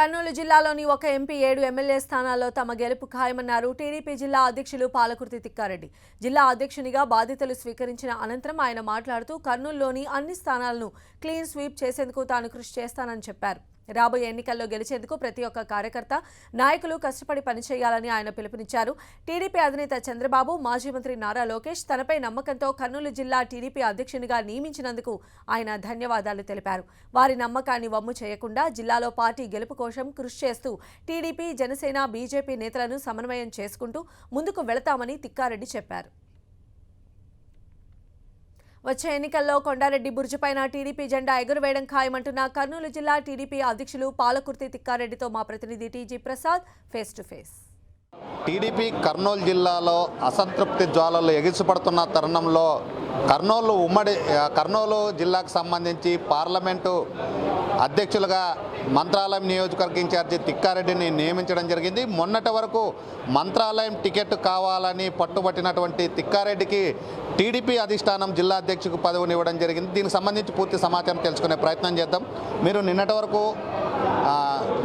కర్నూలు జిల్లాలోని ఒక ఎంపీ ఏడు ఎమ్మెల్యే స్థానాల్లో తమ గెలుపు ఖాయమన్నారు. టీడీపీ జిల్లా అధ్యక్షులు పాలకుర్తి తిక్కారెడ్డి. జిల్లా అధ్యక్షునిగా బాధ్యతలు స్వీకరించిన అనంతరం ఆయన మాట్లాడుతూ కర్నూలులోని అన్ని స్థానాలను క్లీన్ స్వీప్ చేసేందుకు తాను కృషి చేస్తానని చెప్పారు. రాబోయే ఎన్నికల్లో గెలిచేందుకు ప్రతి ఒక్క కార్యకర్త నాయకులు కష్టపడి పనిచేయాలని ఆయన పిలుపునిచ్చారు. టీడీపీ అధినేత చంద్రబాబు మాజీ మంత్రి నారా లోకేష్ తనపై నమ్మకంతో కర్నూలు జిల్లా టీడీపీ అధ్యక్షునిగా నియమించినందుకు ఆయన ధన్యవాదాలు తెలిపారు. వారి నమ్మకాన్ని వమ్ము చేయకుండా జిల్లాలో పార్టీ గెలుపు కోసం కృషి చేస్తూ టీడీపీ జనసేన బీజేపీ నేతలను సమన్వయం చేసుకుంటూ ముందుకు వెళతామని తిక్కారెడ్డి చెప్పారు. వచ్చే ఎన్నికల్లో కొండారెడ్డి బుర్జుపైన టీడీపీ జెండా ఎగురవేయడం ఖాయమంటున్న కర్నూలు జిల్లా టీడీపీ అధ్యక్షులు పాలకుర్తి తిక్కారెడ్డితో మా ప్రతినిధి TG Prasad face to face. TDP Kurnool జిల్లాలో అసంతృప్తి జ్వాలలు ఎగిసిపడుతున్న తరుణంలో కర్నూలు ఉమ్మడి కర్నూలు జిల్లాకు సంబంధించి పార్లమెంటు అధ్యక్షులుగా మంత్రాలయం నియోజకవర్గ ఇన్ఛార్జి తిక్కారెడ్డిని నియమించడం జరిగింది. మొన్నటి వరకు మంత్రాలయం టికెట్ కావాలని పట్టుబట్టినటువంటి తిక్కారెడ్డికి టీడీపీ అధిష్టానం జిల్లా అధ్యక్షుకు పదవిని ఇవ్వడం జరిగింది. దీనికి సంబంధించి పూర్తి సమాచారం తెలుసుకునే ప్రయత్నం చేద్దాం. మీరు నిన్నటి వరకు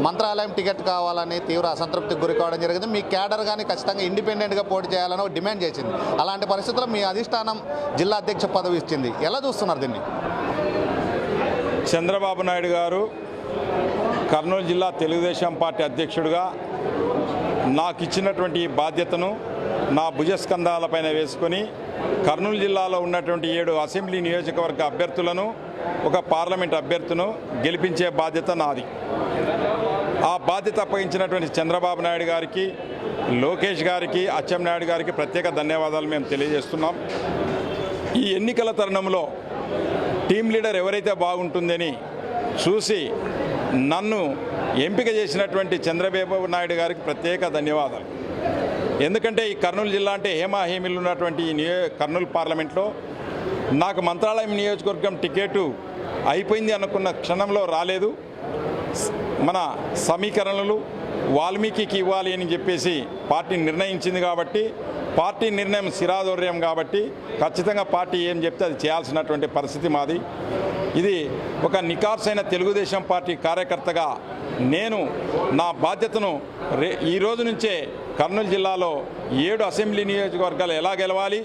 మంత్రాలయం టికెట్ కావాలని తీవ్ర అసంతృప్తికి గురి కావడం జరిగింది. మీ క్యాడర్ కానీ ఖచ్చితంగా ఇండిపెండెంట్గా పోటీ చేయాలని డిమాండ్ చేసింది. అలాంటి పరిస్థితుల్లో మీ అధిష్టానం జిల్లా అధ్యక్ష పదవి ఇచ్చింది. ఎలా చూస్తున్నారు దీన్ని? చంద్రబాబు నాయుడు గారు కర్నూలు జిల్లా తెలుగుదేశం పార్టీ అధ్యక్షుడిగా నాకు ఇచ్చినటువంటి బాధ్యతను నా భుజస్కంధాలపైన వేసుకొని కర్నూలు జిల్లాలో ఉన్నటువంటి ఏడు అసెంబ్లీ నియోజకవర్గ అభ్యర్థులను ఒక పార్లమెంట్ అభ్యర్థును గెలిపించే బాధ్యత నాది. ఆ బాధ్యత అప్పగించినటువంటి చంద్రబాబు నాయుడు గారికి లోకేష్ గారికి అచ్చెం నాయుడు గారికి ప్రత్యేక ధన్యవాదాలు మేము తెలియజేస్తున్నాం. ఈ ఎన్నికల తరుణంలో టీం లీడర్ ఎవరైతే బాగుంటుందని చూసి నన్ను ఎంపిక చేసినటువంటి చంద్రబాబు నాయుడు గారికి ప్రత్యేక ధన్యవాదాలు. ఎందుకంటే ఈ కర్నూలు జిల్లా అంటే హేమాహేమిలు ఉన్నటువంటి ఈ నియో కర్నూలు పార్లమెంట్లో నాకు మంత్రాలయం నియోజకవర్గం టికెట్ అయిపోయింది అనుకున్న క్షణంలో రాలేదు. మన సమీకరణలు వాల్మీకి ఇవ్వాలి అని చెప్పేసి పార్టీ నిర్ణయించింది కాబట్టి పార్టీ నిర్ణయం శిరాదౌర్యం కాబట్టి ఖచ్చితంగా పార్టీ ఏం చెప్తే అది చేయాల్సినటువంటి పరిస్థితి మాది. ఇది ఒక నికార్సైన తెలుగుదేశం పార్టీ కార్యకర్తగా నేను నా బాధ్యతను రే ఈ రోజు నుంచే కర్నూలు జిల్లాలో ఏడు అసెంబ్లీ నియోజకవర్గాలు ఎలా గెలవాలి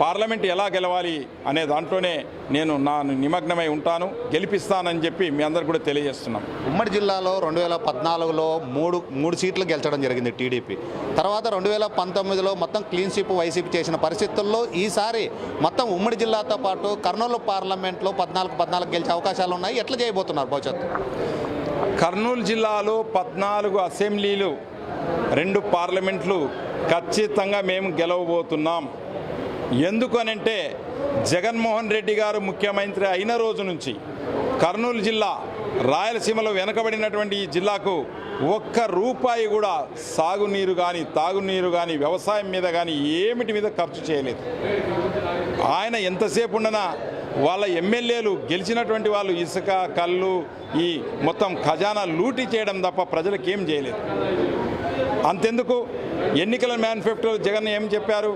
పార్లమెంట్ ఎలా గెలవాలి అనే దాంట్లోనే నేను నా నిమగ్నమై ఉంటాను గెలిపిస్తానని చెప్పి మీ అందరు కూడా తెలియజేస్తున్నాం. ఉమ్మడి జిల్లాలో రెండు వేల పద్నాలుగులో మూడు మూడు సీట్లు గెలిచడం జరిగింది టీడీపీ. తర్వాత రెండు వేల పంతొమ్మిదిలో మొత్తం క్లీన్ స్వీప్ వైసీపీ చేసిన పరిస్థితుల్లో ఈసారి మొత్తం ఉమ్మడి జిల్లాతో పాటు కర్నూలు పార్లమెంట్లో పద్నాలుగు పద్నాలుగు గెలిచే అవకాశాలు ఉన్నాయి. ఎట్లా చేయబోతున్నారు భవిష్యత్తు? కర్నూలు జిల్లాలో పద్నాలుగు అసెంబ్లీలు రెండు పార్లమెంట్లు ఖచ్చితంగా మేము గెలవబోతున్నాం. ఎందుకనంటే జగన్మోహన్ రెడ్డి గారు ముఖ్యమంత్రి అయిన రోజు నుంచి కర్నూలు జిల్లా రాయలసీమలో వెనకబడినటువంటి ఈ జిల్లాకు ఒక్క రూపాయి కూడా సాగునీరు కానీ తాగునీరు కానీ వ్యవసాయం మీద కానీ ఏమిటి మీద ఖర్చు చేయలేదు. ఆయన ఎంతసేపు ఉండనా వాళ్ళ ఎమ్మెల్యేలు గెలిచినటువంటి వాళ్ళు ఇసుక కళ్ళు ఈ మొత్తం ఖజానా లూటీ చేయడం తప్ప ప్రజలకు ఏం చేయలేదు. అంతెందుకు? ఎన్నికల మేనిఫెస్టోలో జగన్ ఏం చెప్పారు?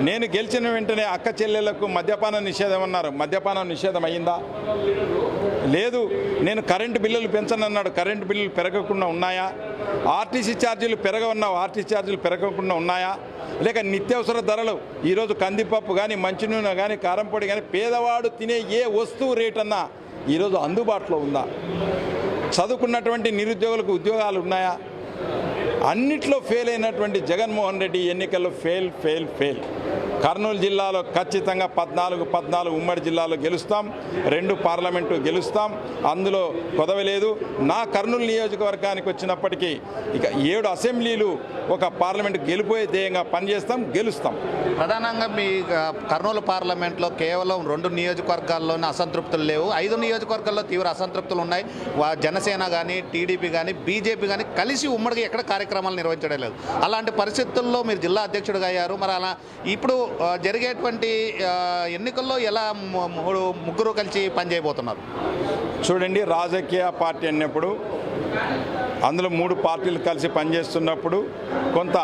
నేను గెలిచిన వెంటనే అక్క చెల్లెళ్ళకు మద్యపాన నిషేధం అన్నారు. మద్యపానం నిషేధం అయ్యిందా? లేదు. నేను కరెంటు బిల్లులు పెంచనన్నాడు. కరెంటు బిల్లులు పెరగకుండా ఉన్నాయా? ఆర్టీసీ ఛార్జీలు పెరగవన్నావు. ఆర్టీసీ ఛార్జీలు పెరగకుండా ఉన్నాయా? లేక నిత్యావసర ధరలు ఈరోజు కందిపప్పు కానీ మంచినూనె కానీ కారంపొడి కానీ పేదవాడు తినే ఏ వస్తువు రేట్ అన్నా ఈరోజు అందుబాటులో ఉందా? చదువుకున్నటువంటి నిరుద్యోగులకు ఉద్యోగాలు ఉన్నాయా? అన్నిట్లో ఫెయిల్ అయినటువంటి జగన్మోహన్ రెడ్డి ఎన్నికల్లో ఫెయిల్ ఫెయిల్ ఫెయిల్ కర్నూలు జిల్లాలో ఖచ్చితంగా పద్నాలుగు పద్నాలుగు ఉమ్మడి జిల్లాలో గెలుస్తాం. రెండు పార్లమెంటు గెలుస్తాం. అందులో కొదవలేదు నా కర్నూలు నియోజకవర్గానికి వచ్చినప్పటికీ ఇక ఏడు అసెంబ్లీలు ఒక పార్లమెంటు గెలిపోయే ధ్యేయంగా పనిచేస్తాం గెలుస్తాం. ప్రధానంగా మీ కర్నూలు పార్లమెంట్లో కేవలం రెండు నియోజకవర్గాల్లోనే అసంతృప్తులు లేవు. ఐదు నియోజకవర్గాల్లో తీవ్ర అసంతృప్తులు ఉన్నాయి. వా- జనసేన కానీ టీడీపీ కానీ బీజేపీ కానీ కలిసి ఉమ్మడిగా ఎక్కడ కార్యక్రమాలు నిర్వహించడం లేదు. అలాంటి పరిస్థితుల్లో మీరు జిల్లా అధ్యక్షుడిగా అయ్యారు. మరి అలా ఇప్పుడు జరిగేటువంటి ఎన్నికల్లో ఎలా మూడు ముగ్గురు కలిసి పనిచేయబోతున్నారు? చూడండి రాజకీయ పార్టీ అన్నప్పుడు అందులో మూడు పార్టీలు కలిసి పనిచేస్తున్నప్పుడు కొంత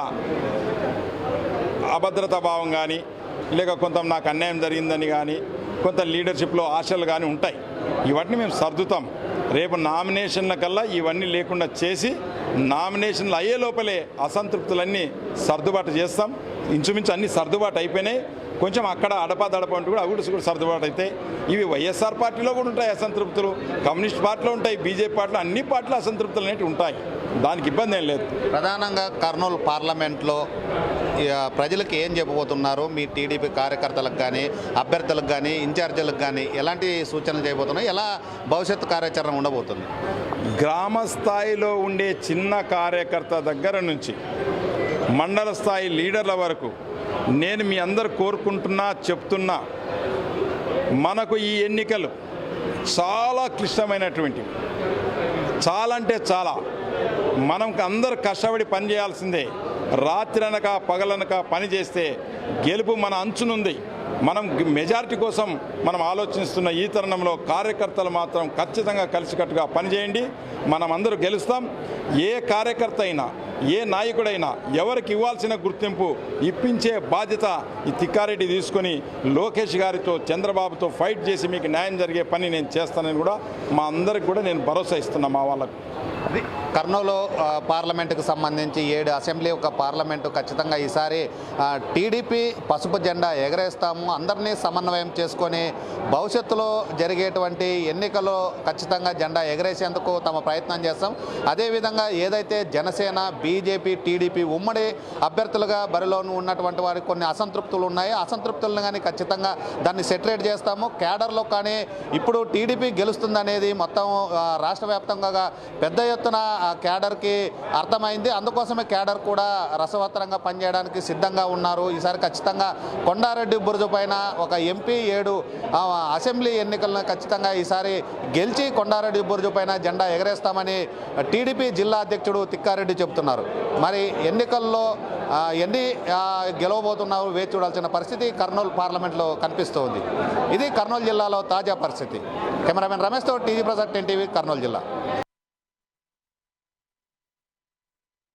అభద్రతా భావం కానీ లేక కొంత నాకు అన్యాయం జరిగిందని కానీ కొంత లీడర్షిప్లో ఆశలు కానీ ఉంటాయి. ఇవన్నీ మేము సర్దుతాం. రేపు నామినేషన్ల కల్లా ఇవన్నీ లేకుండా చేసి నామినేషన్లు అయ్యే లోపలే అసంతృప్తులన్నీ సర్దుబాటు చేస్తాం. ఇంచుమించు అన్ని సర్దుబాటు అయిపోయినాయి. కొంచెం అక్కడ అడపాదడప అంటూ కూడా అవి కూడా సర్దుబాటు అయితే ఇవి వైఎస్ఆర్ పార్టీలో కూడా ఉంటాయి అసంతృప్తులు కమ్యూనిస్ట్ పార్టీలో ఉంటాయి బీజేపీ పార్టీలో అన్ని పార్టీలు అసంతృప్తులు అనేవి ఉంటాయి. దానికి ఇబ్బంది ఏం లేదు. ప్రధానంగా కర్నూలు పార్లమెంట్లో ప్రజలకు ఏం చెప్పబోతున్నారు? మీ టీడీపీ కార్యకర్తలకు కానీ అభ్యర్థులకు కానీ ఇన్ఛార్జీలకు కానీ ఎలాంటి సూచనలు చేయబోతున్నాయి? ఎలా భవిష్యత్తు కార్యాచరణ ఉండబోతుంది? గ్రామ స్థాయిలో ఉండే చిన్న కార్యకర్త దగ్గర నుంచి మండల స్థాయి లీడర్ల వరకు నేను మీ అందరు కోరుకుంటున్నా చెప్తున్నా మనకు ఈ ఎన్నికలు చాలా క్లిష్టమైనటువంటివి. చాలా అంటే చాలా. మనం అందరు కష్టపడి పని చేయాల్సిందే రాత్రనక పగలనక పని చేస్తే గెలుపు మన అంచునుంది. మనం మెజారిటీ కోసం మనం ఆలోచిస్తున్న ఈ తరుణంలో కార్యకర్తలు మాత్రం ఖచ్చితంగా కలిసికట్టుగా పనిచేయండి. మనం అందరూ గెలుస్తాం. ఏ కార్యకర్త అయినా ఏ నాయకుడైనా ఎవరికి ఇవ్వాల్సిన గుర్తింపు ఇప్పించే బాధ్యత ఈ తిక్కారెడ్డి తీసుకొని లోకేష్ గారితో చంద్రబాబుతో ఫైట్ చేసి మీకు న్యాయం జరిగే పని నేను చేస్తానని కూడా మా అందరికి కూడా నేను భరోసా ఇస్తున్నా మా వాళ్ళకు. కర్నూలు పార్లమెంటుకు సంబంధించి ఏడు అసెంబ్లీ ఒక పార్లమెంటు ఖచ్చితంగా ఈసారి టీడీపీ పసుపు జెండా ఎగరేస్తాము. అందరినీ సమన్వయం చేసుకొని భవిష్యత్తులో జరిగేటువంటి ఎన్నికల్లో ఖచ్చితంగా జెండా ఎగరేసేందుకు తమ ప్రయత్నం చేస్తాం. అదేవిధంగా ఏదైతే జనసేన బీజేపీ టీడీపీ ఉమ్మడి అభ్యర్థులుగా బరిలోను ఉన్నటువంటి వారికి కొన్ని అసంతృప్తులు ఉన్నాయి. అసంతృప్తులను కానీ ఖచ్చితంగా దాన్ని సెటరేట్ చేస్తాము. క్యాడర్లో కానీ ఇప్పుడు టీడీపీ గెలుస్తుందనేది మొత్తం రాష్ట్ర వ్యాప్తంగా పెద్ద ఎత్తున ఎత్తున క్యాడర్కి అర్థమైంది. అందుకోసమే క్యాడర్ కూడా రసవత్తరంగా పనిచేయడానికి సిద్ధంగా ఉన్నారు. ఈసారి ఖచ్చితంగా కొండారెడ్డి బురుజు పైన ఒక ఎంపీ ఏడు అసెంబ్లీ ఎన్నికలను ఖచ్చితంగా ఈసారి గెలిచి కొండారెడ్డి బురుజు పైన జెండా ఎగరేస్తామని టీడీపీ జిల్లా అధ్యక్షుడు తిక్కారెడ్డి చెబుతున్నారు మరి ఎన్నికల్లో ఎన్ని ఆ, గెలవబోతున్నారు వేచి చూడాల్సిన పరిస్థితి కర్నూలు పార్లమెంట్లో కనిపిస్తోంది ఇది కర్నూలు జిల్లాలో తాజా పరిస్థితి. Cameraman రమేష్తో TV Prasad ten TV Kurnool జిల్లా.